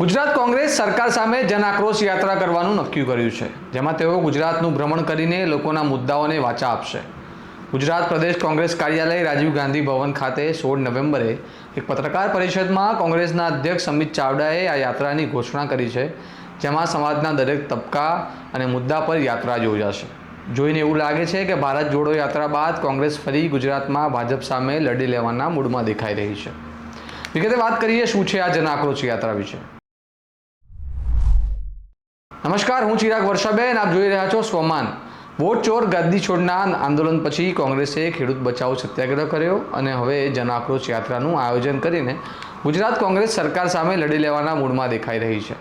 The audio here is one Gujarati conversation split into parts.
ગુજરાત કોંગ્રેસ સરકાર સામે જન આક્રોશ યાત્રા કરવાનું નક્કી કર્યું છે, જેમાં તેઓ ગુજરાતનું ભ્રમણ કરીને લોકોના મુદ્દાઓને વાચા આપશે. ગુજરાત પ્રદેશ કોંગ્રેસ કાર્યાલય રાજીવ ગાંધી ભવન ખાતે સોળ નવેમ્બરે એક પત્રકાર પરિષદમાં કોંગ્રેસના અધ્યક્ષ અમિત ચાવડાએ આ યાત્રાની ઘોષણા કરી છે, જેમાં સમાજના દરેક તબકા અને મુદ્દા પર યાત્રા યોજાશે. જોઈને એવું લાગે છે કે ભારત જોડો યાત્રા બાદ કોંગ્રેસ ફરી ગુજરાતમાં ભાજપ સામે લડી લેવાના મૂડમાં દેખાઈ રહી છે. વિગતે વાત કરીએ શું છે આ જન આક્રોશ યાત્રા વિશે. નમસ્કાર, હું ચિરાગ વર્ષાબેન, આપ જોઈ રહ્યા છો સ્વમાન. વોટ ચોર, ગાદી છોડના આંદોલન પછી કોંગ્રેસે ખેડૂત બચાવ સત્યાગ્રહ કર્યો અને હવે જન આક્રોશ યાત્રાનું આયોજન કરીને ગુજરાત કોંગ્રેસ સરકાર સામે લડી લેવાના મૂડમાં દેખાઈ રહી છે.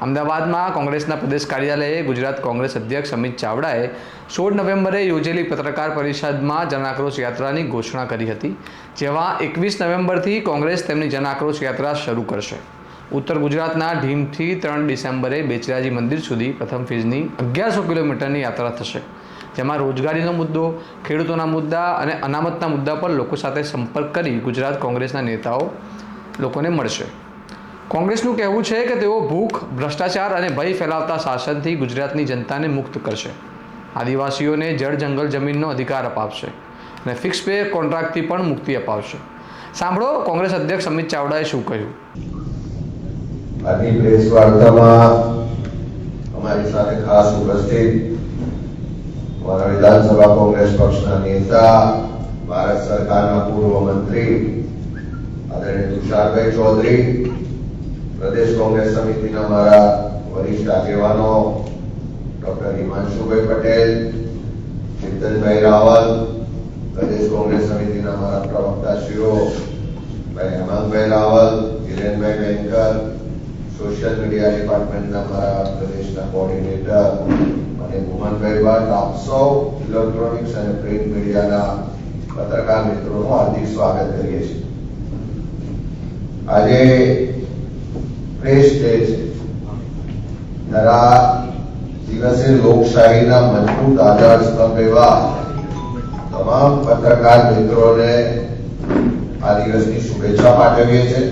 અમદાવાદમાં કોંગ્રેસના પ્રદેશ કાર્યાલયે ગુજરાત કોંગ્રેસ અધ્યક્ષ અમિત ચાવડાએ સોળ નવેમ્બરે યોજેલી પત્રકાર પરિષદમાં જન આક્રોશ યાત્રાની ઘોષણા કરી હતી, જેમાં એકવીસ નવેમ્બરથી કોંગ્રેસ તેમની જન આક્રોશ યાત્રા શરૂ કરશે. ઉત્તર ગુજરાતના ઢીમથી ત્રણ ડિસેમ્બરે બેચરાજી મંદિર સુધી પ્રથમ ફેઝની અગિયારસો કિલોમીટરની યાત્રા થશે. જેમાં રોજગારીનો મુદ્દો, ખેડૂતોના મુદ્દા અને અનામતના મુદ્દા પર લોકો સાથે સંપર્ક કરી ગુજરાત કોંગ્રેસના નેતાઓ લોકોને મળશે. કોંગ્રેસનું કહેવું છે કે તેઓ ભૂખ, ભ્રષ્ટાચાર અને ભય ફેલાવતા શાસનથી ગુજરાતની જનતાને મુક્ત કરશે. આદિવાસીઓને જળ જંગલ જમીનનો અધિકાર અપાવશે અને ફિક્સ પે કોન્ટ્રાક્ટથી પણ મુક્તિ અપાવશે. સાંભળો કોંગ્રેસ અધ્યક્ષ અમિત ચાવડાએ શું કહ્યું? આજની પ્રેસ વાર્તામાં અમારી સાથે ખાસ ઉપસ્થિત અમારા વિધાનસભા કોંગ્રેસ પક્ષના નેતા ભારત સરકારના પૂર્વ મંત્રી આદરણીય તુષારભાઈ ચૌધરી પ્રદેશ કોંગ્રેસ સમિતિના મારા વરિષ્ઠ આગેવાનો ડોક્ટર હિમાંશુભાઈ પટેલ ચિંતનભાઈ રાવલ પ્રદેશ કોંગ્રેસ સમિતિના મારા પ્રવક્તાશ્રીઓ ભાઈ હેમાંગભાઈ રાવલ હિરેનભાઈ બેંકર સોશિયલ મીડિયા ડિપાર્ટમેન્ટના મારા પ્રદેશના કોઓર્ડિનેટર અને મોહનભાઈ ભટ્ટ આપ સૌ ઇલેક્ટ્રોનિક્સ અને પ્રિન્ટ મીડિયાના પત્રકાર મિત્રોનું હાર્દિક સ્વાગત કરીએ છીએ. આજે પ્રેસ ડે છે. જરા દિવસે લોકશાહીના મજબૂત આધાર સ્તંભ એવા તમામ પત્રકાર મિત્રોને આ દિવસની શુભેચ્છા પાઠવીએ છીએ.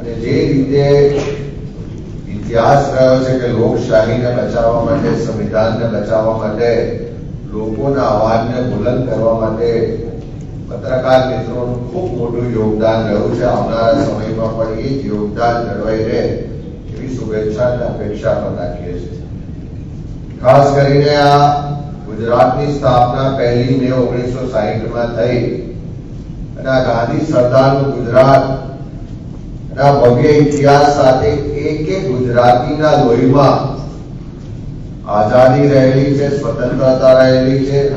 અને જે રીતે ઇતિહાસ રહ્યો છે કે લોકશાહીને બચાવવા માટે, સંવિધાનને બચાવવા માટે, લોકોના અવાજને બુલંદ કરવા માટે પત્રકાર મિત્રોનું ખૂબ મોટું યોગદાન રહ્યું છે. આવનારા સમયમાં પણ એ જ યોગદાન જળવાઈ રહે એવી શુભેચ્છા અને અપેક્ષા પણ રાખીએ છીએ. ખાસ કરીને આ ગુજરાતની સ્થાપના પહેલી મે ઓગણીસો સાહીઠમાં થઈ અને આ ગાંધી સરદારનું ગુજરાત આઝાદી રહેલી છે, સ્વતંત્રતા રહેલી છે,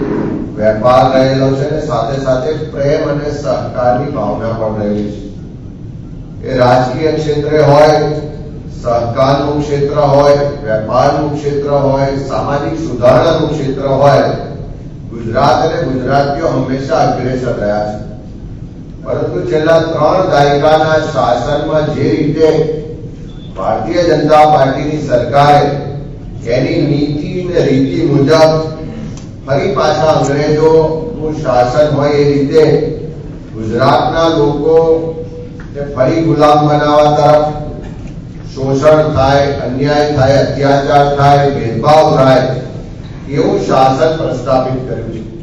વેપાર રહેલો છે અને સાથે સાથે પ્રેમ અને સહકારની ભાવના પણ રહેલી છે. એ રાજકીય ક્ષેત્રે હોય, સહકારનું ક્ષેત્ર હોય, વેપારનું ક્ષેત્ર હોય, સામાજિક સુધારણાનું ક્ષેત્ર હોય, ગુજરાત અને ગુજરાતીઓ હંમેશા અગ્રેસર રહ્યા છે. પરંતુ છેલ્લા ત્રણ દાયકાના શાસનમાં જે રીતે ભારતીય જનતા પાર્ટીની સરકારે એની નીતિ અને રીતિ મુજબ ફરી પાછા અંગ્રેજોનું શાસન હોય એ રીતે ગુજરાતના લોકો ફરી ગુલામ બનાવવા તરફ શોષણ થાય અન્યાય થાય અત્યાચાર થાય ભેદભાવ થાય એવું શાસન પ્રસ્થાપિત કર્યું છે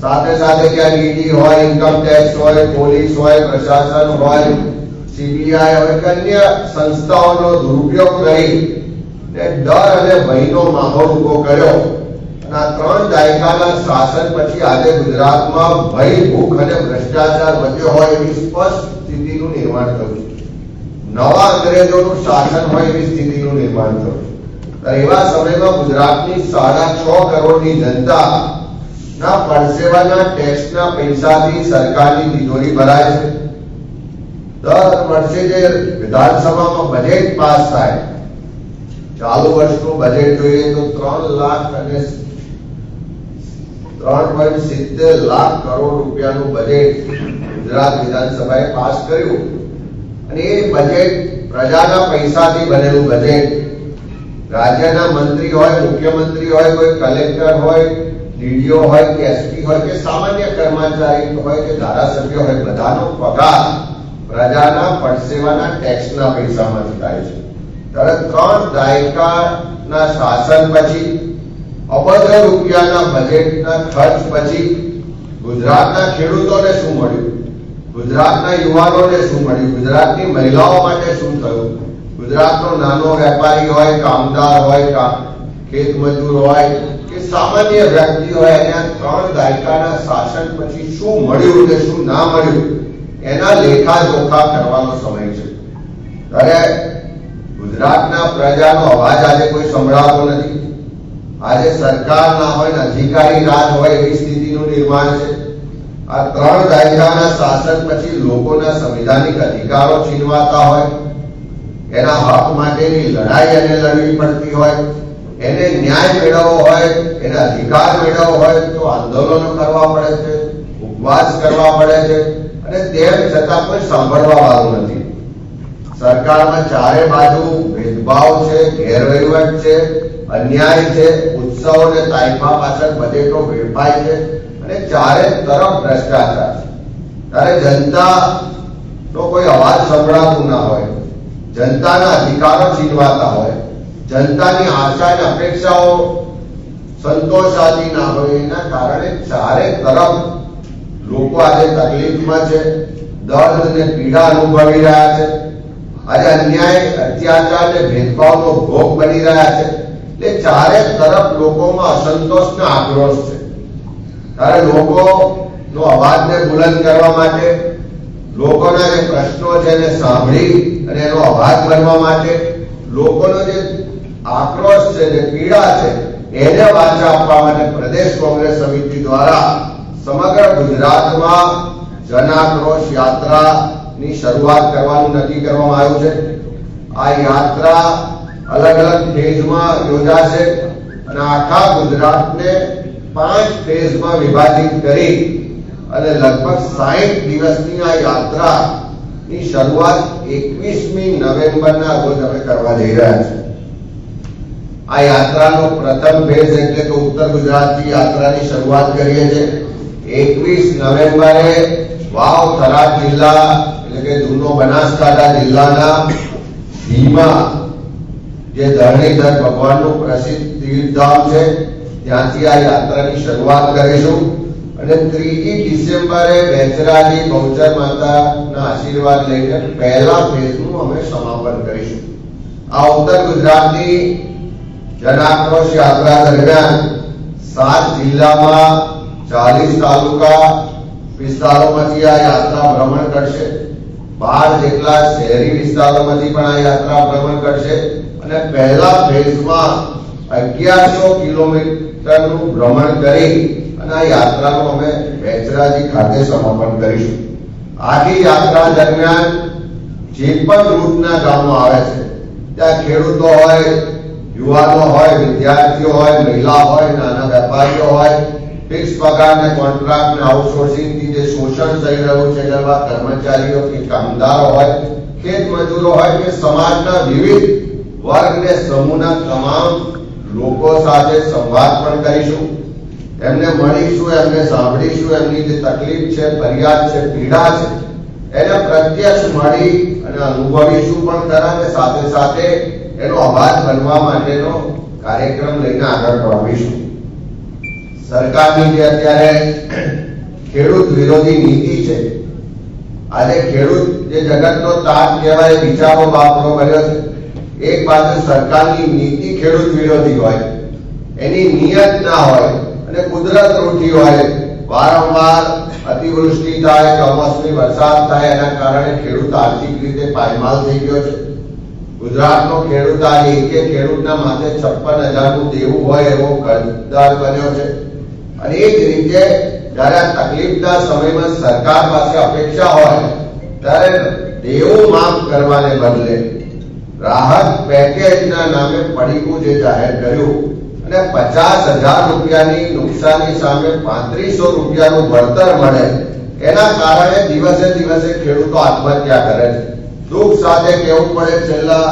સાથે સાથે ત્યાં ઈડી હોય ઇન્કમ ટેક્સ હોય પોલીસ હોય, પ્રશાસન હોય સીબીઆઈ હોય અન્ય સંસ્થાઓનો દુરુપયોગ કરી ડર અને ભયનો માહોલ ઊભો કર્યો. ના ત્રણ દાયકાના શાસન પછી આજે ગુજરાતમાં ભય, ભૂખ અને ભ્રષ્ટાચાર વધ્યો હોય એવી સ્પષ્ટ સ્થિતિનું નિર્માણ થયું નવા અંગ્રેજોનું શાસન હોય એવી સ્થિતિનું નિર્માણ થયું એવા સમયમાં ગુજરાતની સાડા છ કરોડની જનતા ના પરસેવાના ટેક્સના પૈસાથી સરકારની તિજોરી ભરાય છે. દર વર્ષે જે વિધાનસભામાં બજેટ પાસ થાય, ચાલુ વર્ષનું બજેટ જોઈએ તો ત્રણ લાખ અને ત્રણ પોઈન્ટ સિત્તેર લાખ કરોડ રૂપિયાનું બજેટ ગુજરાત વિધાનસભાએ પાસ કર્યું. અને એ બજેટ પ્રજાના પૈસાથી બનેલું બજેટ રાજ્યના મંત્રી હોય, મુખ્યમંત્રી હોય, કોઈ કલેક્ટર હોય ડીડીઓ હોય કે એસપી હોય કે સામાન્ય કર્મચારી હોય કે ધારાસભ્ય હોય, બધાનો પગાર પ્રજાના પરસેવાના ટેક્સના પૈસામાંથી થાય છે. ત્યારે ત્રણ દાયકાના શાસન પછી અબજો રૂપિયાના બજેટના ખર્ચ પછી ગુજરાતના ખેડૂતોને શું મળ્યું? ગુજરાતના યુવાનોને શું મળ્યું? ગુજરાતની મહિલાઓ માટે શું થયું? ગુજરાતનો નાનો વેપારી હોય, કામદાર હોય ખેત મજૂર હોય કે સામાન્ય વ્યક્તિઓ એના ત્રણ દાયકાના શાસન પછી શું મળ્યું ને શું ના મળ્યું, એના લેખા જોખા કરવાનો સમય છે. ત્યારે ગુજરાતના પ્રજાનો અવાજ આજે કોઈ સંભળાતો નથી. આજે સરકાર ના હોય ને અધિકારી રાજ હોય એવી સ્થિતિનું નિર્માણ છે. આ ત્રણ દાયકાના શાસન પછી લોકોના સંવિધાનિક અધિકારો છીનવાતા હોય, એના હક માટેની લડાઈ એને લડવી પડતી હોય એને ન્યાય મેળવવો હોય, એને અધિકાર મેળવવો હોય, તો આંદોલનો કરવા પડે છે, ઉપવાસ કરવા પડે છે, અને તેમ છતાં કોઈ સાંભળવા વાળું નથી. સરકારમાં ચારે બાજુ ભેદભાવ છે, ગેરવહીવટ છે, અન્યાય છે, ઉત્સવ અને તાઇફા પાછળ બજેટો વેડફાય છે, અને ચારે તરફ ભ્રષ્ટાચાર ત્યારે જનતા તો કોઈ અવાજ સંભળાતું ના હોય, જનતાના અધિકારો છીનવાતા હોય જનતાની આશા અને અપેક્ષાઓ સંતોષાતી ના હોય એના કારણે ચારે તરફ લોકો આજે તકલીફમાં છે, દર્દ અને પીડા અનુભવી રહ્યા છે. આજે અન્યાય, અત્યાચાર અને ભેદભાવનો ભોગ બની રહ્યા છે. એટલે ચારે તરફ લોકોમાં અસંતોષ ને આક્રોશ છે. ત્યારે લોકોનો અવાજને બુલંદ કરવા માટે, લોકોના જે પ્રશ્નો છે એને સાંભળી અને એનો અવાજ ભરવા માટે, લોકોનો જે આક્રોશ છે જે પીડા છે, એને વાચા આપવા માટે પ્રદેશ કોંગ્રેસ સમિતિ દ્વારા સમગ્ર ગુજરાતમાં જનાક્રોશ યાત્રા યાત્રાની શરૂઆત કરવાનું નક્કી કરવામાં આવ્યું છે. આ યાત્રા અલગ અલગ ફેઝમાં યોજાશે અને આખા ગુજરાતને પાંચ ફેઝમાં વિભાજિત કરી અને લગભગ સાહીઠ દિવસની આ યાત્રાની શરૂઆત એકવીસમી નવેમ્બરના રોજ અમે કરવા જઈ રહ્યા છીએ. આ યાત્રાનો પ્રથમ ફેઝ એટલે કે ઉત્તર ગુજરાતની યાત્રાની શરૂઆત કરીએ છીએ. એકવીસ નવેમ્બરે વાવ થરાદ જિલ્લા એટલે કે જૂનો બનાસકાંઠા જિલ્લાના ભીમા જે ધરણીધર ભગવાનનું પ્રસિદ્ધ તીર્થધામ છે, ત્યાંથી આ યાત્રાની શરૂઆત કરીશું. અને ત્રીજી ડિસેમ્બરે બેચરાજી બહુચર માતાના આશીર્વાદ લઈને પહેલા ફેઝનું અમે સમાપન કરીશું. આ ઉત્તર ગુજરાતની જન આક્રોશ યાત્રા દરમિયાન સાત જિલ્લામાં ચાલીસ તાલુકા વિસ્તારોમાંથી આ યાત્રા ભ્રમણ કરશે. બાર જેટલા શહેરી વિસ્તારોમાંથી પણ આ યાત્રા ભ્રમણ કરશે અને પહેલા ફેઝમાં અગિયારસો કિલોમીટરનું ભ્રમણ કરી અને આ યાત્રાનું અમે બેચરાજી ખાતે સમાપન કરીશું. આખી યાત્રા દરમિયાન જે પણ રૂટના ગામો આવે છે, ત્યાં ખેડૂતો હોય યુવાનો હોય, વિદ્યાર્થીઓ હોય મહિલા હોય, નાના વેપારીઓ હોય ફિક્સ પગાર કોન્ટ્રાક્ટ ને આઉટસોર્સિંગથી જે શોષણ થઈ રહ્યું છે, જેમાં કર્મચારીઓ કે કામદારો હોય ખેત મજૂરો હોય, કે સમાજના વિવિધ વર્ગ ને સમૂહના તમામ લોકો સાથે સંવાદ પણ કરીશું. એમને મળીશું, એમને સાંભળીશું, એમની જે તકલીફ છે, ફરિયાદ છે, પીડા છે, એને પ્રત્યક્ષ મળી અને અનુભવીશું પણ ખરા અને સાથે સાથે એનો અવાજ બનવા માટેનો કાર્યક્રમ લઈને આગળ વધાવીશું સરકારની જે અત્યારે ખેડૂત વિરોધી નીતિ છે, આજે ખેડૂત જે જગતનો તાજ કહેવાય, વિચારો વાપરો કર્યો છે, એક બાજુ સરકારની નીતિ ખેડૂત વિરોધી હોય, એની નિયત ના હોય અને કુદરત રૂઠી હોય વારંવાર અતિવૃષ્ટિ થાય કમોસમી વરસાદ થાય, એના કારણે ખેડૂત આર્થિક રીતે પાયમાલ થઈ ગયો છે. ગુજરાતનો ખેડૂત આજે એક ખેડૂતના માથે છપ્પન હજારનું દેવું હોય એવો કરદાર બન્યો છે. અને એ જ રીતે જ્યારે તકલીફના સમયમાં સરકાર પાસે અપેક્ષા હોય, ત્યારે દેવું માફ કરવાને બદલે રાહત પેકેજના નામે પડીકું જે જાહેર કર્યું અને પચાસ હજાર રૂપિયાની નુકસાની સામે પાંત્રીસો રૂપિયાનું વળતર મળે એના કારણે દિવસે દિવસે ખેડૂતો આત્મહત્યા કરે છે. દુઃખ સાથે કહેવું પડે, છેલ્લા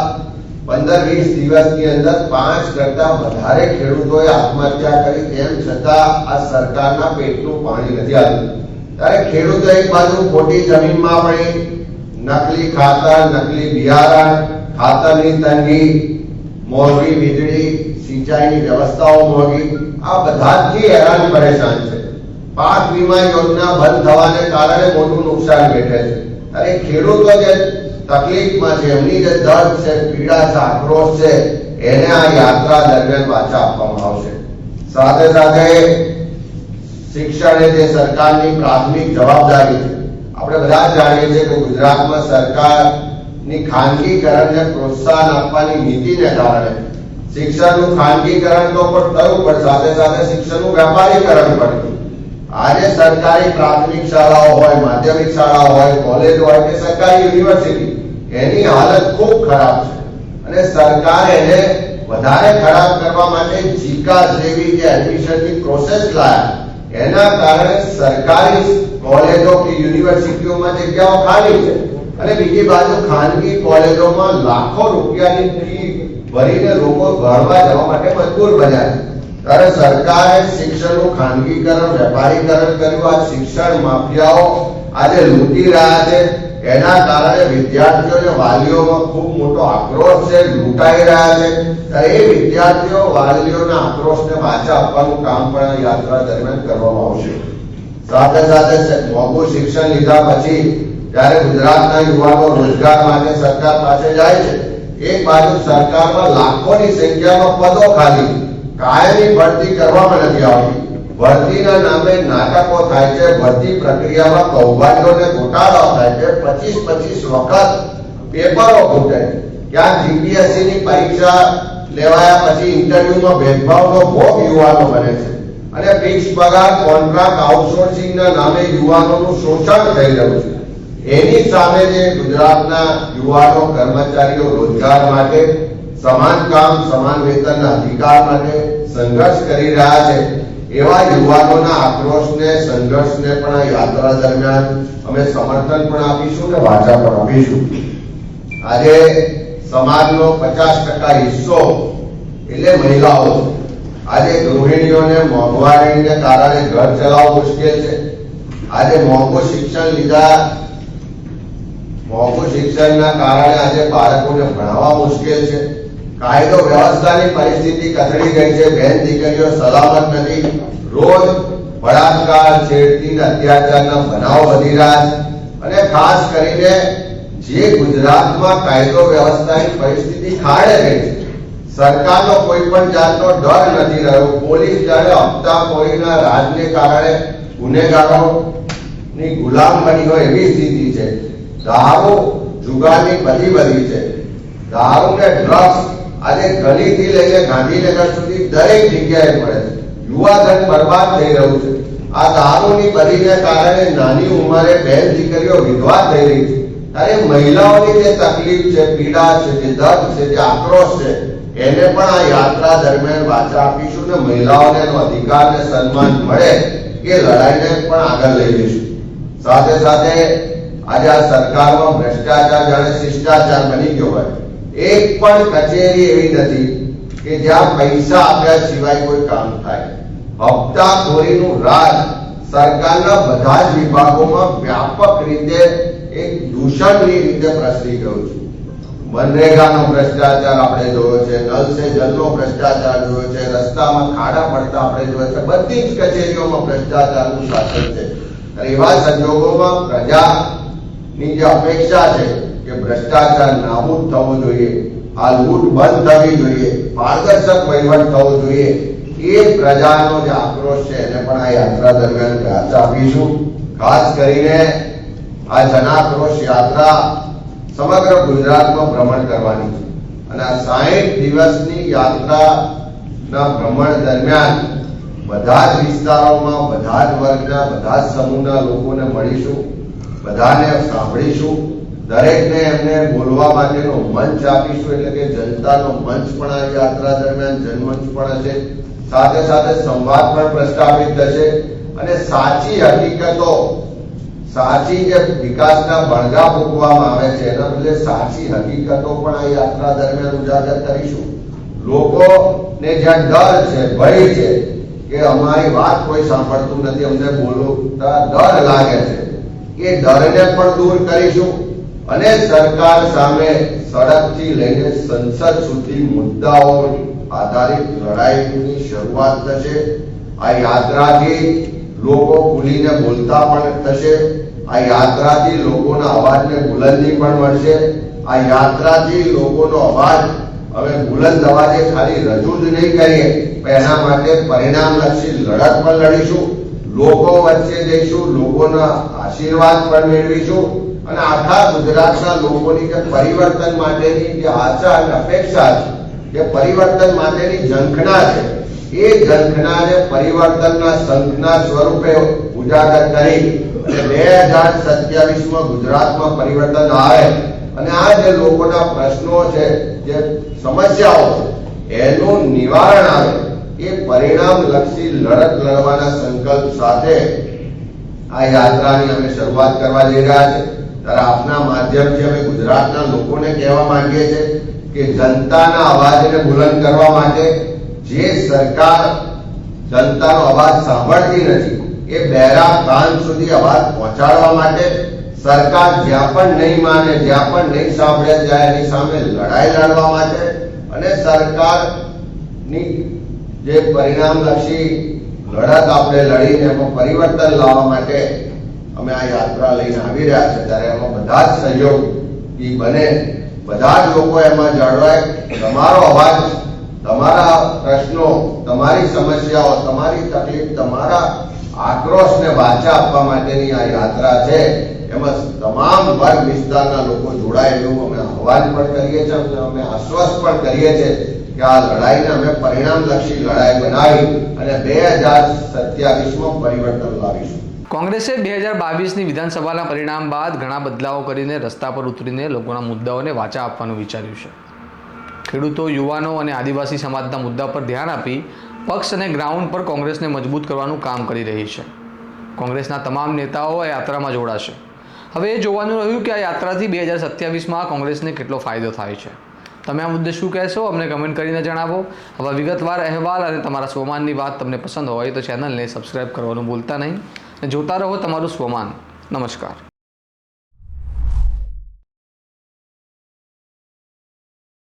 પંદર વીસ દિવસની અંદર પાંચ કરતા વધારે ખેડૂતોએ આત્મહત્યા કરી તેમ છતાં આ સરકારના પેટનું પાણી નથી આવ્યું. ત્યારે ખેડૂતો એક બાજુ ખોટી જમીનમાં પડી, નકલી ખાતર, નકલી બિયારણ, ખાતરની તંગી, મોરબી વીજળી સિંચાઈની વ્યવસ્થાઓ મોંઘી. આ બધાથી હેરાન પરેશાન છે. પાક વીમા યોજના બંધ થવાને કારણે મોટું નુકસાન બેઠે છે. અરે ખેડૂતો જે તકલીફમાં છે, એમની જે દર્દ છે, પીડા છે, આક્રોશ છે, એને આ યાત્રા દરમિયાન પાછા આપવામાં આવશે. સાથે સાથે શિક્ષણ એ જે સરકારની પ્રાથમિક જવાબદારી છે. આપણે બધા જાણીએ છીએ કે ગુજરાતમાં સરકારની ખાનગીકરણને પ્રોત્સાહન આપવાની નીતિને કારણે શિક્ષણનું ખાનગીકરણ તો પણ થયું પણ સાથે સાથે શિક્ષણનું વેપારીકરણ પણ થયું આજે સરકારી પ્રાથમિક શાળાઓ હોય માધ્યમિક શાળાઓ હોય કોલેજ હોય કે સરકારી યુનિવર્સિટી એની હાલત ખૂબ ખરાબ છે અને સરકાર એને વધારે ખરાબ કરવા માટે જીકા જેવી જે એડમિશનની પ્રોસેસ લાયા. એના કારણે સરકારી કોલેજો કે યુનિવર્સિટીઓમાં જગ્યાઓ ખાલી છે. અને બીજી બાજુ ખાનગી કોલેજોમાં લાખો રૂપિયાની ફી ભરીને લોકો ભણવા જવા માટે મજબૂર બન્યા ત્યારે સરકારે શિક્ષણનું ખાનગીકરણ, વેપારીકરણ કર્યું. આ શિક્ષણ માફિયાઓ આજે લૂંટી રહ્યા છે. એના કારણે વિદ્યાર્થીઓ અને વાલીઓમાં ખૂબ મોટો આક્રોશ છે, લૂંટાઈ રહ્યા છે. એ વિદ્યાર્થીઓ વાલીઓના આક્રોશને પાછા આપવાનું કામ પણ યાત્રા દરમિયાન કરવામાં આવશે. સાથે સાથે મોંઘું શિક્ષણ લીધા પછી જ્યારે ગુજરાતના યુવાનો રોજગાર માટે સરકાર પાસે જાય છે એક બાજુ સરકારમાં લાખોની સંખ્યામાં પદો ખાલી. કાયમી ભરતી કરવામાં નથી આવતી. ભરતીના નામે નાટકો થાય છે, ભરતી પ્રક્રિયામાં કૌભાંડોને ને થાય છે પચીસ પચીસ વખત પેપરો ફૂટે ક્યાં જીપીએસસી ની પરીક્ષા લેવાયા પછી ઇન્ટરવ્યુમાં ભેદભાવનો ભોગ યુવાનો બને છે. અને ફિક્સ પગાર કોન્ટ્રાક્ટ આઉટસોર્સિંગ ના નામે યુવાનોનું શોષણ થઈ રહ્યું છે. એની સામે જે ગુજરાતના યુવાનો, કર્મચારીઓ રોજગાર માટે સમાન કામ, સમાન વેતનના અધિકાર માટે સંઘર્ષ કરી રહ્યા છે, એવા યુવાનોના આક્રોશને, સંઘર્ષને પણ યાત્રા દરમિયાન અમે સમર્થન પણ આપીશું ને વાચા પણ આપીશું આજે સમાજનો પચાસ ટકા હિસ્સો એટલે મહિલાઓ. આજે ગૃહિણીઓને મોંઘવારીને કારણે ઘર ચલાવવું મુશ્કેલ છે આજે મોંઘું શિક્ષણ લીધા મોંઘું શિક્ષણના કારણે આજે બાળકોને ભણાવવા મુશ્કેલ છે. કાયદો વ્યવસ્થાની પરિસ્થિતિ કથળી ગઈ છે. બેન દીકરીઓ સલામત નથી. રોજ બળાત્કાર છેડતી અત્યાચારના બનાવ વધી રહ્યા છે. અને ખાસ કરીને જે ગુજરાતમાં કાયદો વ્યવસ્થાની પરિસ્થિતિ ખાડે ગઈ છે. સરકારનો કોઈ પણ જાતનો ડર નથી રહ્યો. પોલીસ જ્યારે હપ્તાખોરીના રાજને કારણે ગુનેગારોની ગુલામ બની હોય એવી સ્થિતિ છે. દારૂ જુગારની બધી બધી છે. દારૂ ને ડ્રગ્સ આજે ગલીથી લઈને ગાંધીનગર સુધી દરેક જગ્યાએ મળે છે. યુવાધન બરબાદ થઈ રહ્યું છે. આ દારૂની બદીને કારણે નાની ઉંમરે બેન દીકરીઓ વિધવા થઈ રહી છે. ત્યારે મહિલાઓની જે તકલીફ છે, પીડા છે, જે દર્દ છે, જે આક્રોશ છે, એને પણ આ યાત્રા દરમિયાન વાચા આપીશું ને મહિલાઓને એનો અધિકાર ને સન્માન મળે એ લડાઈને પણ આગળ લઈ જઈશું. સાથે સાથે આજે આ સરકારમાં ભ્રષ્ટાચાર જાણે શિષ્ટાચાર બની ગયો હોય. એક પણ કચેરી એવી નથી કે જ્યાં પૈસા આપ્યા સિવાય કોઈ કામ થાય. હપ્તાખોરીનું રાજ સરકારના બધા જ વિભાગોમાં વ્યાપક રીતે એક દૂષણની રીતે પ્રસરી ગયું છે. મનરેગાનો ભ્રષ્ટાચાર આપણે જોયો છે નલ સે જલનો ભ્રષ્ટાચાર જોયો છે, રસ્તામાં ખાડા પડતા આપણે જોયો છે, બધી જ કચેરીઓમાં ભ્રષ્ટાચારનું શાસન છે. એવા સંજોગોમાં પ્રજાની જે અપેક્ષા છે કે ભ્રષ્ટાચાર નાબૂદ થવો જોઈએ, આ લૂંટ બંધ થવી જોઈએ, પારદર્શક વહીવટ થવો જોઈએ, એ પ્રજાનો જે આક્રોશ છે. એને પણ આ યાત્રા દરમિયાન વાચા આપીશું ખાસ કરીને આ જનાક્રોશ યાત્રા સમગ્ર ગુજરાતમાં ભ્રમણ કરવાની છે. અને આ સાહીઠ દિવસની યાત્રાના ભ્રમણ દરમિયાન બધા જ વિસ્તારોમાં, બધા જ વર્ગના, બધા જ સમૂહના લોકોને મળીશું. બધાને સાંભળીશું. દરેકને એમને બોલવા માટેનો મંચ આપીશું, એટલે કે જનતાનો મંચ પણ આ યાત્રા દરમિયાન જનમંચ પણ હશે. સાથે સાથે સંવાદ પણ પ્રસ્થાપિત થશે. અને સાચી હકીકતો, સાચી જે વિકાસના બળગા મૂકવામાં આવે છે, એના બદલે સાચી હકીકતો પણ આ યાત્રા દરમિયાન ઉજાગર કરીશું. લોકોને જ્યાં ડર છે, ભય છે, કે અમારી વાત કોઈ સાંભળતું નથી, અમને બોલતા ડર લાગે છે. એ ડરને પણ દૂર કરીશું. અને સરકાર સામે સડકથી લઈને સંસદ સુધી મુદ્દાઓ આધારિત લડાઈની શરૂઆત થશે. આ યાત્રાથી લોકો ખુલીને બોલતા પણ થશે. આ યાત્રાથી લોકોના અવાજને બુલંદી પણ મળશે. આ યાત્રાથી લોકોનો અવાજ હવે બુલંદ અવાજે ખાલી રજૂ જ નહીં કરીએ. એના માટે પરિણામલક્ષી લડત પણ લડીશું. લોકો વચ્ચે જઈશું, લોકોના આશીર્વાદ પણ મેળવીશું અને આખા ગુજરાતના લોકોની જે પરિવર્તન માટેની જે આશા અને અપેક્ષા છે, જે પરિવર્તન માટેની ઝંખના છે, એ ઝંખનાને પરિવર્તનના સંઘના સ્વરૂપે ઉજાગર કરી બે હજાર સત્યાવીસમાં ગુજરાતમાં પરિવર્તન આવે. અને આ જે લોકોના પ્રશ્નો છે, જે સમસ્યાઓ છે, એનું નિવારણ આવે. એ પરિણામ લક્ષી લડત લડવાના સંકલ્પ સાથે આ યાત્રાની અમે શરૂઆત કરવા જઈ રહ્યા છે. ત્યારે આપના માધ્યમથી અમે ગુજરાતના લોકોને કહેવા માંગીએ છીએ કે જનતાના અવાજને બુલંદ કરવા માટે જે સરકાર જનતાનો અવાજ સાંભળતી નથી, એ બહેરા કાન સુધી અવાજ પહોંચાડવા માટે સરકાર જ્યાં પણ નહીં માને, જ્યાં પણ નહીં સાંભળે, ત્યાં એની સામે લડાઈ લડવા માટે અને સરકારની જે પરિણામલક્ષી લડત આપણે લડીને એમાં પરિવર્તન લાવવા માટે અમે આ યાત્રા લઈને આવી રહ્યા છે. ત્યારે એમાં બધા જ સહયોગી બને. બધા જ લોકો એમાં જળવાય. તમારો અવાજ, તમારા પ્રશ્નો, તમારી સમસ્યાઓ, તમારી તકલીફ, તમારા આક્રોશને વાચા આપવા માટેની આ યાત્રા છે. એમાં તમામ વર્ગ વિસ્તારના લોકો જોડાય એવું અમે આહવાન પણ કરીએ છીએ અમે આશ્વાસ પણ કરીએ છીએ કે આ લડાઈને અમે પરિણામલક્ષી લડાઈ બનાવી અને બે હજાર સત્યાવીસમાં પરિવર્તન લાવીશું. કોંગ્રેસે બે હજાર બાવીસની વિધાનસભાના પરિણામ બાદ ઘણા બદલાવો કરીને રસ્તા પર ઉતરીને લોકોના મુદ્દાઓને વાચા આપવાનું વિચાર્યું છે. ખેડૂતો, યુવાનો અને આદિવાસી સમાજના મુદ્દા પર ધ્યાન આપી પક્ષ અને ગ્રાઉન્ડ પર કોંગ્રેસને મજબૂત કરવાનું કામ કરી રહી છે. કોંગ્રેસના તમામ નેતાઓ આ યાત્રામાં જોડાશે. હવે એ જોવાનું રહ્યું કે આ યાત્રાથી બે હજાર સત્યાવીસમાં કોંગ્રેસને કેટલો ફાયદો થાય છે. તમે આ મુદ્દે શું કહેશો? અમને કમેન્ટ કરીને જણાવો. હવે વિગતવાર અહેવાલ અને તમારા સ્વમાનની વાત તમને પસંદ હોય તો ચેનલને સબસ્ક્રાઈબ કરવાનું ભૂલતા નહીં. અને જોતા રહો તમારું સ્વમાન. નમસ્કાર.